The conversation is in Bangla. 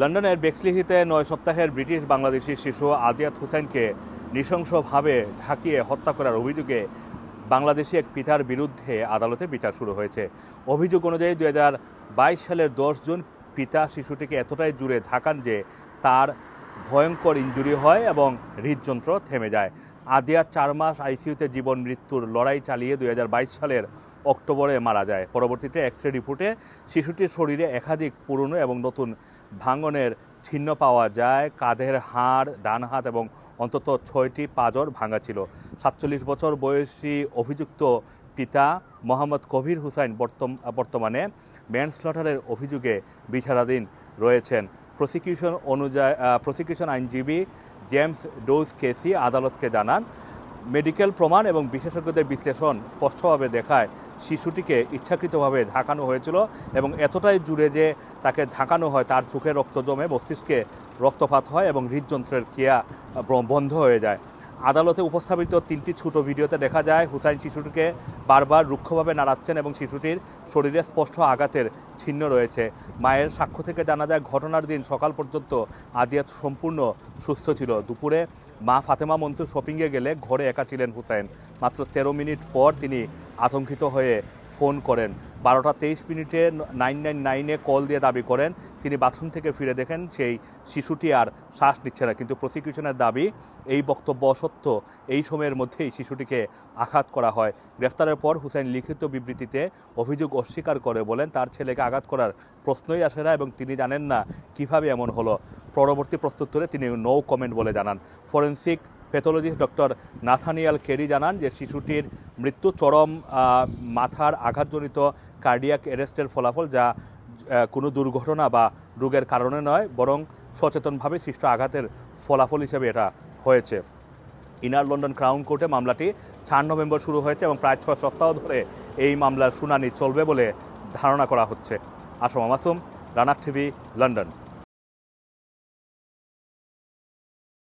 লন্ডনের বেক্সলিহিতে নয় সপ্তাহের ব্রিটিশ বাংলাদেশি শিশু আদিয়াত হুসাইনকে নৃশংসভাবে ঝাঁকিয়ে হত্যা করার অভিযোগে বাংলাদেশি এক পিতার বিরুদ্ধে আদালতে বিচার শুরু হয়েছে। অভিযোগ অনুযায়ী হাজার বাইশ সালের দশ জুন পিতা শিশুটিকে এতটাই জুড়ে ঝাঁকান যে তার ভয়ঙ্কর ইঞ্জুরি হয় এবং হৃদযন্ত্র থেমে যায়। আদিয়া চার মাস আইসিইউতে জীবন মৃত্যুর লড়াই চালিয়ে দুই হাজার বাইশ সালের অক্টোবরে মারা যায়। পরবর্তীতে এক্স রে রিপোর্টে শিশুটির শরীরে একাধিক পুরনো এবং নতুন ভাঙনের চিহ্ন পাওয়া যায়। কাঁধের হাড়, ডান হাত এবং অন্তত ছয়টি পাজর ভাঙা ছিল। সাতচল্লিশ বছর বয়সী অভিযুক্ত পিতা মোহাম্মদ কবির হুসাইন বর্তম- বর্তমানে ম্যানস্লটারের অভিযোগে বিচারাধীন রয়েছেন। প্রসিকিউশন অনুযায়ী প্রসিকিউশন আইনজীবী জেমস ডোজ কেসি আদালতকে জানান মেডিকেল প্রমাণ এবং বিশেষজ্ঞদের বিশ্লেষণ স্পষ্টভাবে দেখায় শিশুটিকে ইচ্ছাকৃতভাবে ঝাঁকানো হয়েছিল এবং এতটাই জুড়ে যে তাকে ঝাঁকানো হয়, তার চোখে রক্ত জমে মস্তিষ্কে রক্তপাত হয় এবং হৃদযন্ত্রের ক্রিয়া বন্ধ হয়ে যায়। আদালতে উপস্থাপিত তিনটি ছোট ভিডিওতে দেখা যায় হুসাইন শিশুটিকে বারবার রুক্ষভাবে নাড়াচ্ছেন এবং শিশুটির শরীরে স্পষ্ট আঘাতের ছিন্ন রয়েছে। মায়ের সাক্ষ্য থেকে জানা যায়, ঘটনার দিন সকাল পর্যন্ত আদিয়াত সম্পূর্ণ সুস্থ ছিল। দুপুরে মা ফাতেমা মনসুর শপিংয়ে গেলে ঘরে একা ছিলেন হুসাইন। মাত্র তেরো মিনিট পর তিনি আতঙ্কিত হয়ে ফোন করেন। বারোটা তেইশ মিনিটে নাইন নাইন নাইনে কল দিয়ে দাবি করেন। তিনি বাথরুম থেকে ফিরে দেখেন সেই শিশুটি আর শ্বাস নিচ্ছে না। কিন্তু প্রসিকিউশনের দাবি, এই বক্তব্য অসত্য। এই সময়ের মধ্যেই শিশুটিকে আঘাত করা হয়। গ্রেফতারের পর হুসেন লিখিত বিবৃতিতে অভিযোগ অস্বীকার করে বলেন, তার ছেলেকে আঘাত করার প্রশ্নই আসে না এবং তিনি জানেন না কীভাবে এমন হলো। পরবর্তী প্রস্তুত্তরে তিনি নো কমেন্ট বলে জানান। Forensic pathologist doctor Nathaniel Cary জানান যে শিশুটির মৃত্যু চরম মাথার আঘাতজনিত কার্ডিয়াক অ্যারেস্টের ফলাফল যা কোনো দুর্ঘটনা বা রোগের কারণে নয়, বরং সচেতনভাবে সৃষ্ট আঘাতের ফলাফল হিসেবে এটা হয়েছে। ইনার লন্ডন ক্রাউন কোর্টে মামলাটি চার নভেম্বর শুরু হয়েছে এবং প্রায় ছয় সপ্তাহ ধরে এই মামলার শুনানি চলবে বলে ধারণা করা হচ্ছে। আসম মাসুম রানার টিভি, লন্ডন।